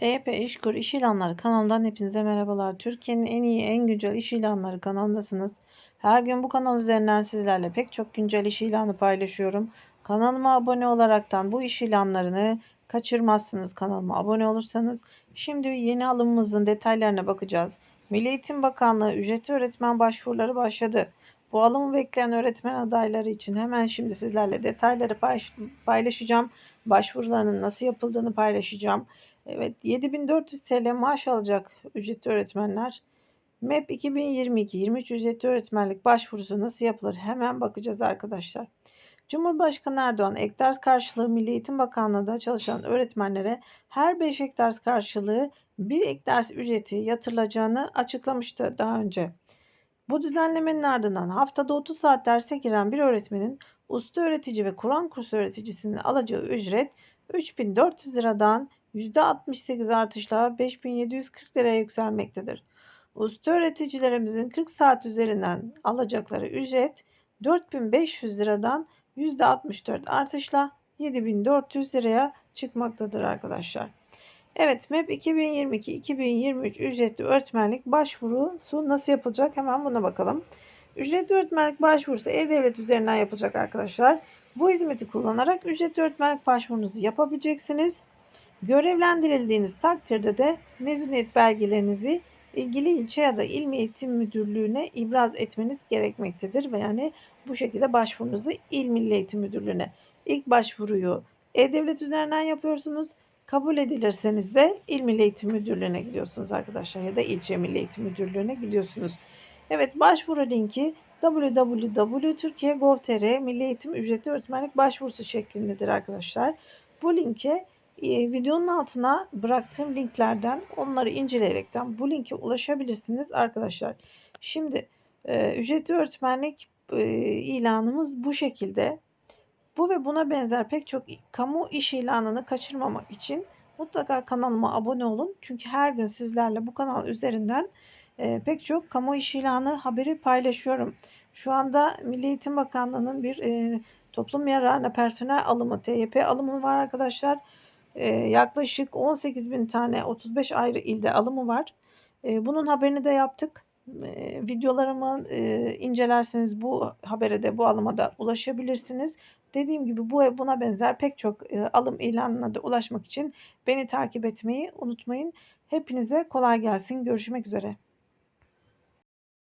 TYP İşkur İş İlanları kanalından hepinize merhabalar. Türkiye'nin en iyi, en güncel iş ilanları kanalındasınız. Her gün bu kanal üzerinden sizlerle pek çok güncel iş ilanı paylaşıyorum. Kanalıma abone olaraktan bu iş ilanlarını kaçırmazsınız kanalıma abone olursanız. Şimdi yeni alımımızın detaylarına bakacağız. Milli Eğitim Bakanlığı ücretli öğretmen başvuruları başladı. Bu alımı bekleyen öğretmen adayları için hemen şimdi sizlerle detayları paylaşacağım. Başvurularının nasıl yapıldığını paylaşacağım. Evet 7400 TL maaş alacak ücretli öğretmenler. MEP 2022 23 ücretli öğretmenlik başvurusu nasıl yapılır? Hemen bakacağız arkadaşlar. Cumhurbaşkanı Erdoğan ek ders karşılığı Milli Eğitim Bakanlığı'nda çalışan öğretmenlere her 5 ek ders karşılığı 1 ek ders ücreti yatırılacağını açıklamıştı daha önce. Bu düzenlemenin ardından haftada 30 saat derse giren bir öğretmenin usta öğretici ve Kur'an kursu öğreticisinin alacağı ücret 3400 liradan %68 artışla 5740 liraya yükselmektedir. Usta öğreticilerimizin 40 saat üzerinden alacakları ücret 4500 liradan %64 artışla 7400 liraya çıkmaktadır arkadaşlar. Evet MEP 2022-2023 ücretli öğretmenlik başvurusu nasıl yapılacak hemen buna bakalım. Ücretli öğretmenlik başvurusu E-Devlet üzerinden yapılacak arkadaşlar. Bu hizmeti kullanarak ücretli öğretmenlik başvurunuzu yapabileceksiniz. Görevlendirildiğiniz takdirde de mezuniyet belgelerinizi ilgili ilçe ya da il eğitim müdürlüğüne ibraz etmeniz gerekmektedir ve yani bu şekilde başvurunuzu il milli eğitim müdürlüğüne ilk başvuruyu e-devlet üzerinden yapıyorsunuz. Kabul edilirseniz de il milli eğitim müdürlüğüne gidiyorsunuz arkadaşlar ya da ilçe milli eğitim müdürlüğüne gidiyorsunuz. Evet başvuru linki www.turkiye.gov.tr Milli Eğitim Ücretli Öğretmenlik Başvurusu şeklindedir arkadaşlar. Bu linke e, videonun altına bıraktığım linklerden onları inceleyerekten bu linke ulaşabilirsiniz arkadaşlar. Şimdi e, ücretli öğretmenlik e, ilanımız bu şekilde. Bu ve buna benzer pek çok kamu iş ilanını kaçırmamak için mutlaka kanalıma abone olun. Çünkü her gün sizlerle bu kanal üzerinden e, pek çok kamu iş ilanı haberi paylaşıyorum. Şu anda Milli Eğitim Bakanlığı'nın bir e, toplum yararına personel alımı, TYP alımı var arkadaşlar. E, yaklaşık 18 bin tane 35 ayrı ilde alımı var. Bunun haberini de yaptık. Videolarımı incelerseniz bu habere de bu alıma da ulaşabilirsiniz. Dediğim gibi bu buna benzer pek çok alım ilanına da ulaşmak için beni takip etmeyi unutmayın. Hepinize kolay gelsin. Görüşmek üzere.